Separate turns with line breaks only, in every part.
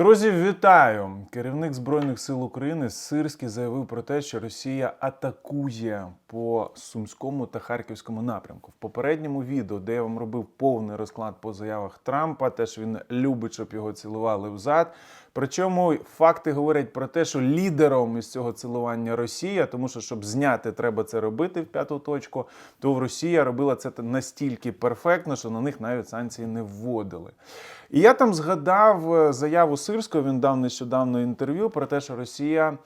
Друзі, вітаю! Керівник Збройних сил України Сирський заявив про те, що Росія атакує по Сумському та Харківському напрямку. В попередньому відео, де я вам робив повний розклад по заявах Трампа, теж він любить, щоб його цілували взад. Причому факти говорять про те, що лідером із цього цілування Росія, тому що щоб зняти, треба це робити в п'яту точку. То Росія робила це настільки перфектно, що на них навіть санкції не вводили. І я там згадав е, заяву Сирського. Він дав нещодавно інтерв'ю про те, що Росія.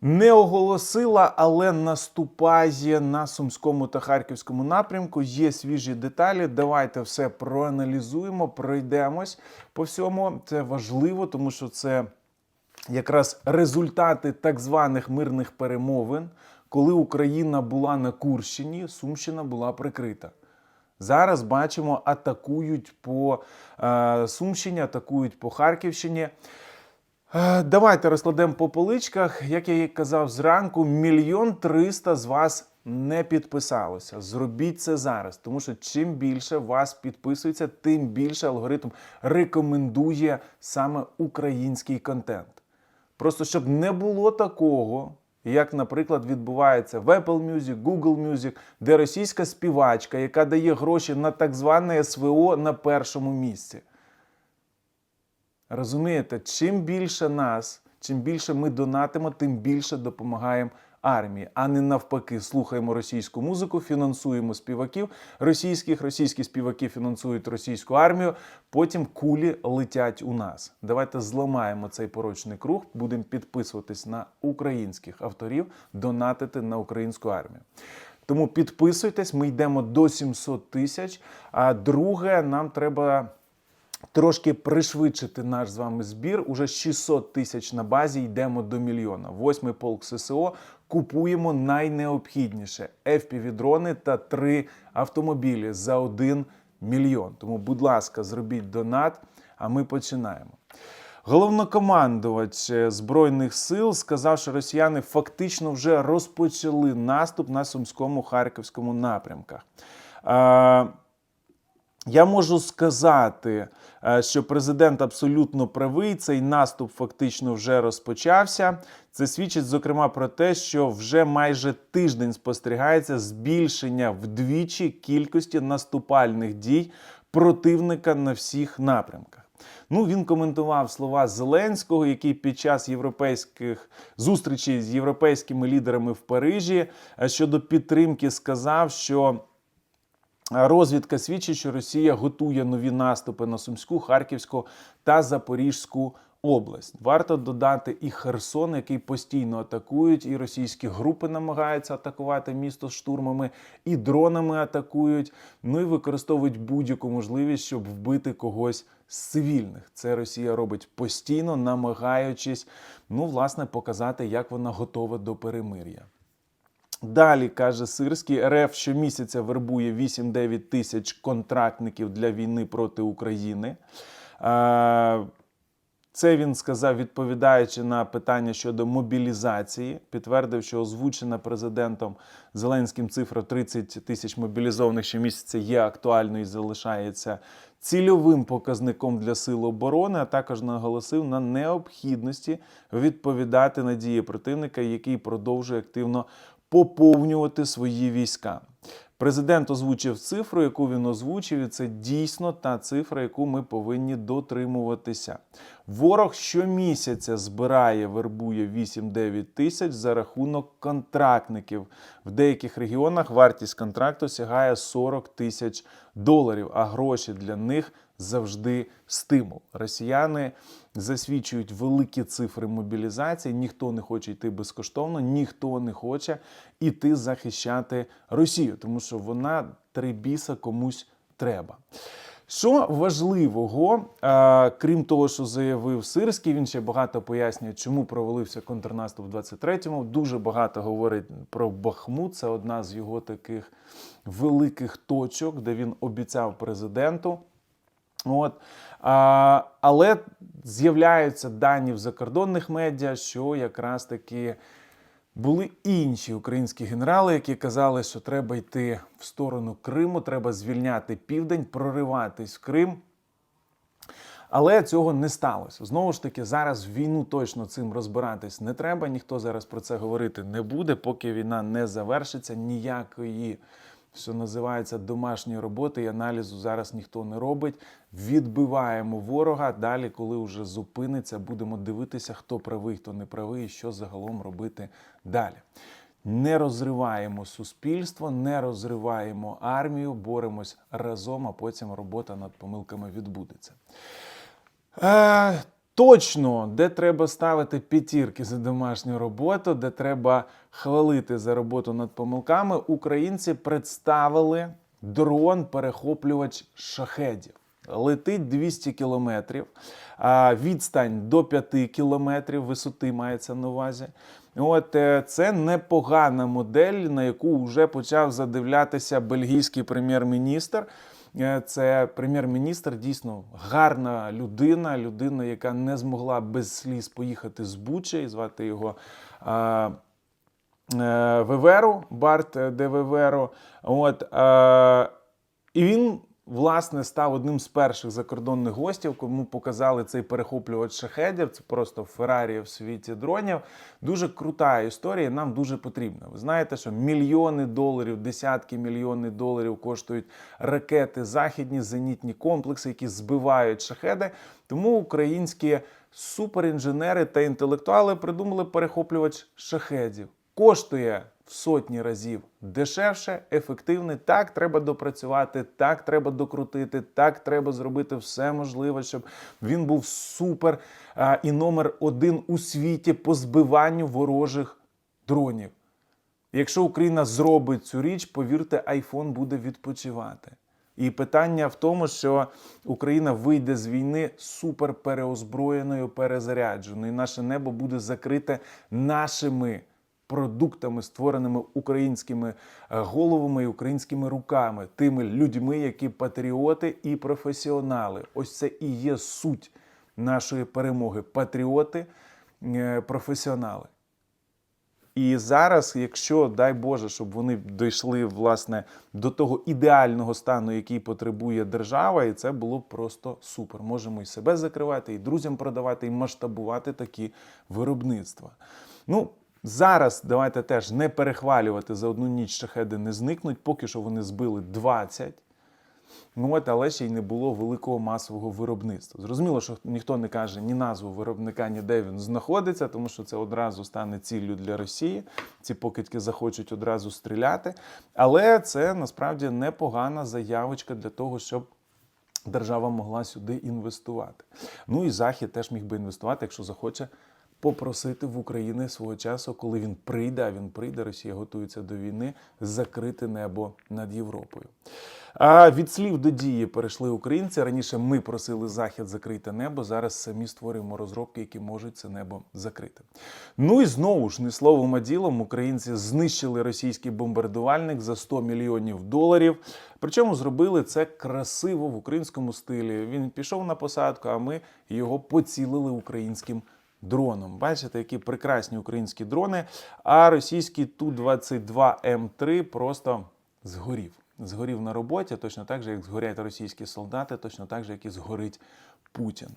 Не оголосила, але наступає на Сумському та Харківському напрямку. Є свіжі деталі. Давайте все проаналізуємо, пройдемось по всьому. Це важливо, тому що це якраз результати так званих мирних перемовин, коли Україна була на Курщині, Сумщина була прикрита. Зараз бачимо, атакують по е, Сумщині, атакують по Харківщині. Е, Давайте розкладемо по поличках. Як я і казав зранку, мільйон триста з вас не підписалося. Зробіть це зараз, тому що чим більше вас підписується, тим більше алгоритм рекомендує саме український контент. Просто щоб не було такого, як, наприклад, відбувається в Apple Music, Google Music, де російська співачка, яка дає гроші на так зване СВО на першому місці. Розумієте, чим більше нас, чим більше ми донатимо, тим більше допомагаємо армії, а не навпаки, слухаємо російську музику, фінансуємо співаків російських, російські співаки фінансують російську армію. Потім кулі летять у нас. Давайте зламаємо цей порочний круг, будемо підписуватись на українських авторів, донатити на українську армію. Тому підписуйтесь, ми йдемо до 700 тисяч. А друге, нам треба трошки пришвидшити наш з вами збір. Уже 600 тисяч на базі йдемо до мільйона. Восьмий полк ССО купуємо найнеобхідніше: FPV-дрони та три автомобілі за 1 мільйон. Тому, будь ласка, зробіть донат, а ми починаємо. Головнокомандувач е, збройних сил сказав, що росіяни фактично вже розпочали наступ на сумському харківському напрямках. Я можу сказати, е, що президент абсолютно правий. Цей наступ фактично вже розпочався. Це свідчить зокрема про те, що вже майже тиждень спостерігається збільшення вдвічі кількості наступальних дій противника на всіх напрямках. Ну, він коментував слова Зеленського, який під час європейських зустрічей з європейськими лідерами в Парижі е, щодо підтримки сказав, що. Розвідка свідчить, що Росія готує нові наступи на Сумську, Харківську та Запорізьку область. Варто додати і Херсон, який постійно атакують, і російські групи намагаються атакувати місто штурмами, і дронами атакують. Ну і використовують будь-яку можливість, щоб вбити когось з цивільних. Це Росія робить постійно, намагаючись, ну, власне, показати, як вона готова до перемир'я. Далі каже Сирський, РФ щомісяця вербує 8-9 тисяч контрактників для війни проти України. Е, Це він сказав, відповідаючи на питання щодо мобілізації. Підтвердив, що озвучена президентом Зеленським цифра 30 тисяч мобілізованих щомісяця є актуальною і залишається цільовим показником для сил оборони, а також наголосив на необхідності відповідати на дії противника, який продовжує активно поповнювати свої війська. Президент озвучив цифру, яку він озвучив, і це дійсно та цифра, яку ми повинні дотримуватися. Ворог щомісяця збирає, вербує 8-9 тисяч за рахунок контрактників. В деяких регіонах вартість контракту сягає 40 тисяч доларів, а гроші для них завжди стимул. Росіяни засвідчують великі цифри мобілізації. Ніхто не хоче йти безкоштовно, ніхто не хоче іти захищати Росію, тому що вона три біса комусь треба. Що важливого, крім того, що заявив Сирський, він ще багато пояснює, чому провалився контрнаступ в 23-му. Дуже багато говорить про Бахмут. Це одна з його таких великих точок, де він обіцяв президенту. От. А, але з'являються дані в закордонних медіа, що якраз таки були інші українські генерали, які казали, що треба йти в сторону Криму, треба звільняти південь, прориватись в Крим. Але цього не сталося. Знову ж таки, зараз війну точно цим розбиратись не треба. Ніхто зараз про це говорити не буде, поки війна не завершиться. Ніякої що називається домашньої роботи і аналізу зараз ніхто не робить. Відбиваємо ворога. Далі, коли вже зупиниться, будемо дивитися, хто правий, хто не правий, і що загалом робити далі. Не розриваємо суспільство, не розриваємо армію, боремось разом, а потім робота над помилками відбудеться. Точно, де треба ставити п'ятірки за домашню роботу, де треба хвалити за роботу над помилками, українці представили дрон-перехоплювач шахедів. Летить 200 кілометрів, відстань до 5 кілометрів висоти мається на увазі. От е, це непогана модель, на яку вже почав задивлятися бельгійський прем'єр-міністр. Е, Це прем'єр-міністр, дійсно гарна людина, людина, яка не змогла без сліз поїхати з Буча і звати його. Е, Веверу, Барт де Веверу. От, е, і він, власне, став одним з перших закордонних гостів, кому показали цей перехоплювач шахедів. Це просто Феррарі в світі дронів. Дуже крута історія, нам дуже потрібна. Ви знаєте, що мільйони доларів, десятки мільйонів доларів коштують ракети, західні зенітні комплекси, які збивають шахеди. Тому українські суперінженери та інтелектуали придумали перехоплювач шахедів. Коштує в сотні разів дешевше, ефективний. Так треба допрацювати, так треба докрутити, так треба зробити все можливе, щоб він був супер а, і номер один у світі по збиванню ворожих дронів. Якщо Україна зробить цю річ, повірте, айфон буде відпочивати. І питання в тому, що Україна вийде з війни супер переозброєною, перезарядженою. І наше небо буде закрите нашими продуктами, створеними українськими е, головами і українськими руками, тими людьми, які патріоти і професіонали. Ось це і є суть нашої перемоги. Патріоти, е, професіонали. І зараз, якщо дай Боже, щоб вони дійшли власне до того ідеального стану, який потребує держава, і це було просто супер. Можемо і себе закривати, і друзям продавати, і масштабувати такі виробництва. Ну, зараз давайте теж не перехвалювати за одну ніч шахеди не зникнуть. Поки що вони збили 20. Ну от, але ще й не було великого масового виробництва. Зрозуміло, що ніхто не каже ні назву виробника, ні де він знаходиться, тому що це одразу стане ціллю для Росії. Ці покидьки захочуть одразу стріляти. Але це насправді непогана заявочка для того, щоб. Держава могла сюди інвестувати. Ну і Захід теж міг би інвестувати, якщо захоче попросити в Україні свого часу, коли він прийде, а він прийде, Росія готується до війни, закрити небо над Європою. А від слів до дії перейшли українці. Раніше ми просили Захід закрити небо. Зараз самі створюємо розробки, які можуть це небо закрити. Ну і знову ж не словом а ділом, українці знищили російський бомбардувальник за 100 мільйонів доларів. Причому зробили це красиво в українському стилі. Він пішов на посадку, а ми його поцілили українським дроном. Бачите, які прекрасні українські дрони. А російський Ту-22М3 просто згорів. Згорів на роботі, точно так же, як згорять російські солдати, точно так же, як і згорить Путін.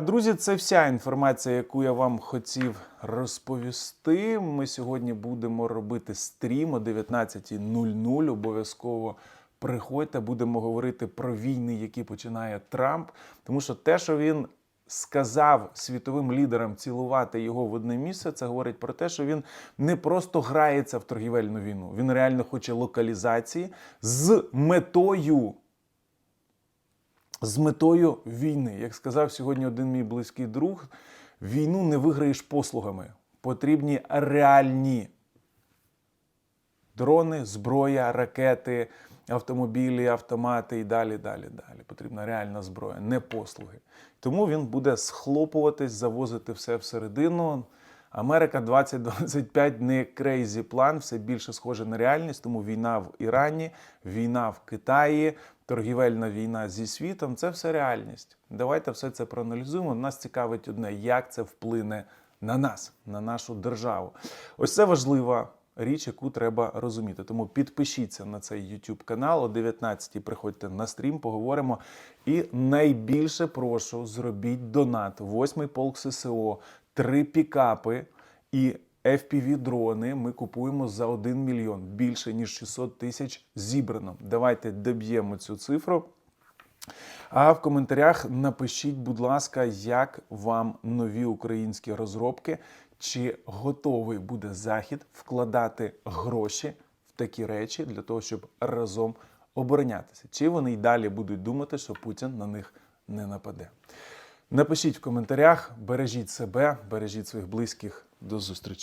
Друзі, це вся інформація, яку я вам хотів розповісти. Ми сьогодні будемо робити стрім о 19.00. Обов'язково приходьте, будемо говорити про війни, які починає Трамп. Тому що те, що він сказав світовим лідерам цілувати його в одне місце, це говорить про те, що він не просто грається в торгівельну війну, він реально хоче локалізації з метою. З метою війни, як сказав сьогодні один мій близький друг, війну не виграєш послугами. Потрібні реальні дрони, зброя, ракети, автомобілі, автомати і далі, далі, далі. Потрібна реальна зброя, не послуги. Тому він буде схлопуватись, завозити все всередину. Америка 2025 не крейзі план, все більше схоже на реальність. Тому війна в Ірані, війна в Китаї, торгівельна війна зі світом це все реальність. Давайте все це проаналізуємо. Нас цікавить одне, як це вплине на нас, на нашу державу. Ось це важлива річ, яку треба розуміти. Тому підпишіться на цей YouTube канал. О 19-й приходьте на стрім, поговоримо. І найбільше прошу зробіть донат. Восьмий полк ССО, три пікапи і FPV-дрони ми купуємо за 1 мільйон більше ніж 600 тисяч зібрано. Давайте доб'ємо цю цифру. А в коментарях напишіть, будь ласка, як вам нові українські розробки, чи готовий буде Захід вкладати гроші в такі речі для того, щоб разом оборонятися? Чи вони й далі будуть думати, що Путін на них не нападе? Напишіть в коментарях, бережіть себе, бережіть своїх близьких. До зустрічі.